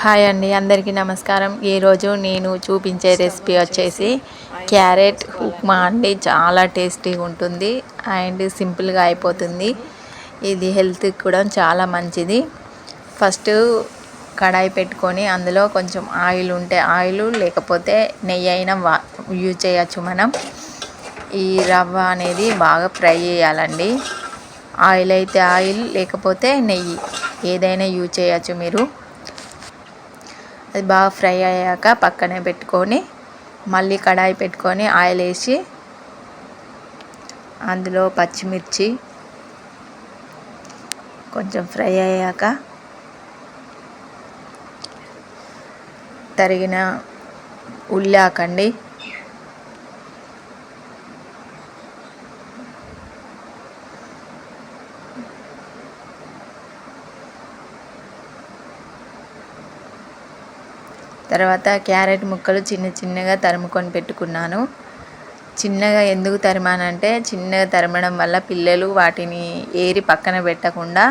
Hi అండి అందరికీ నమస్కారం. ఈరోజు నేను చూపించే రెసిపీ వచ్చేసి క్యారెట్ ఉప్మా అండి. చాలా టేస్టీగా ఉంటుంది అండ్ సింపుల్గా అయిపోతుంది. ఇది హెల్త్కి కూడా చాలా మంచిది. ఫస్ట్ కడాయి పెట్టుకొని అందులో కొంచెం ఆయిల్ ఉంటే ఆయిల్ లేకపోతే నెయ్యి అయినా వా యూజ్ చేయొచ్చు మనం. ఈ రవ్వ అనేది బాగా ఫ్రై చేయాలండి. ఆయిల్ అయితే ఆయిల్ లేకపోతే నెయ్యి. ఏదైనా యూజ్ చేయొచ్చు మీరు. అది బాగా ఫ్రై అయ్యాక పక్కనే పెట్టుకొని మళ్ళీ కడాయి పెట్టుకొని ఆయిల్ వేసి అందులో పచ్చిమిర్చి కొంచెం ఫ్రై అయ్యాక తరిగిన ఉల్లాకండి తర్వాత క్యారెట్ ముక్కలు చిన్న చిన్నగా తరుముకొని పెట్టుకున్నాను. చిన్నగా ఎందుకు తరిమానంటే చిన్నగా తరమడం వల్ల పిల్లలు వాటిని ఏరి పక్కన పెట్టకుండా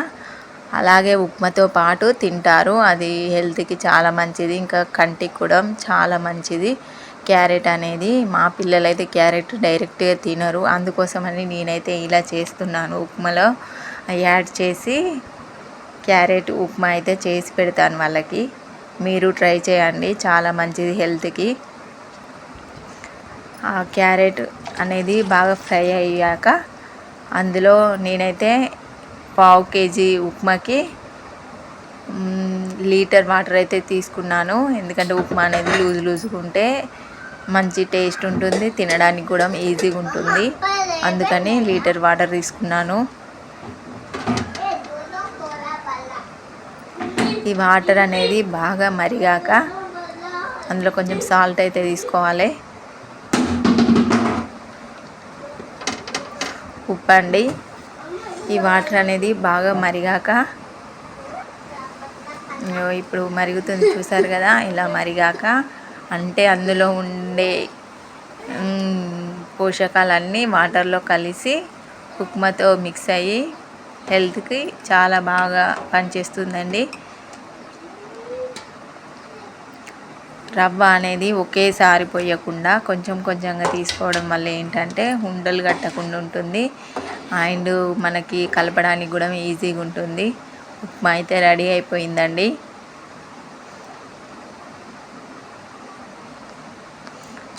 అలాగే ఉప్మాతో పాటు తింటారు. అది హెల్త్కి చాలా మంచిది. ఇంకా కంటికి కూడా చాలా మంచిది. క్యారెట్ అనేది మా పిల్లలైతే క్యారెట్ డైరెక్ట్గా తినరు. అందుకోసమని నేనైతే ఇలా చేస్తున్నాను. ఉప్మాలో యాడ్ చేసి క్యారెట్ ఉప్మా అయితే చేసి పెడతాను వాళ్ళకి. మీరు ట్రై చేయండి. చాలా మంచిది హెల్త్కి. ఆ క్యారెట్ అనేది బాగా ఫ్రై అయ్యాక అందులో నేనైతే పావు కేజీ ఉప్మాకి లీటర్ వాటర్ అయితే తీసుకున్నాను. ఎందుకంటే ఉప్మా అనేది లూజ్ లూజ్గా ఉంటే మంచి టేస్ట్ ఉంటుంది. తినడానికి కూడా ఈజీగా ఉంటుంది. అందుకని లీటర్ వాటర్ తీసుకున్నాను. ఈ వాటర్ అనేది బాగా మరిగాక అందులో కొంచెం సాల్ట్ అయితే తీసుకోవాలి. ఉప్పు అండి ఈ వాటర్ అనేది బాగా మరిగాక ఇప్పుడు మరుగుతుంది చూసారు కదా ఇలా మరిగాక అంటే అందులో ఉండే పోషకాలన్నీ వాటర్లో కలిసి ఉప్మాతో మిక్స్ అయ్యి హెల్త్కి చాలా బాగా పనిచేస్తుందండి. రవ్వ అనేది ఒకేసారి పోయకుండా కొంచెం కొంచెంగా తీసుకోవడం వల్ల ఏంటంటే ఉండలు కట్టకుండా ఉంటుంది. అండ్ మనకి కలపడానికి కూడా ఈజీగా ఉంటుంది. ఉప్మా అయితే రెడీ అయిపోయిందండి.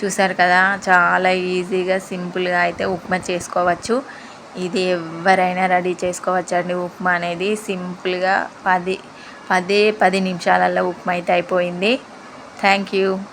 చూసారు కదా చాలా ఈజీగా సింపుల్గా అయితే ఉప్మా చేసుకోవచ్చు. ఇది ఎవరైనా రెడీ చేసుకోవచ్చు అండి ఉప్మా అనేది సింపుల్గా పది పదే పది నిమిషాలలో ఉప్మా అయితే అయిపోయింది. Thank you.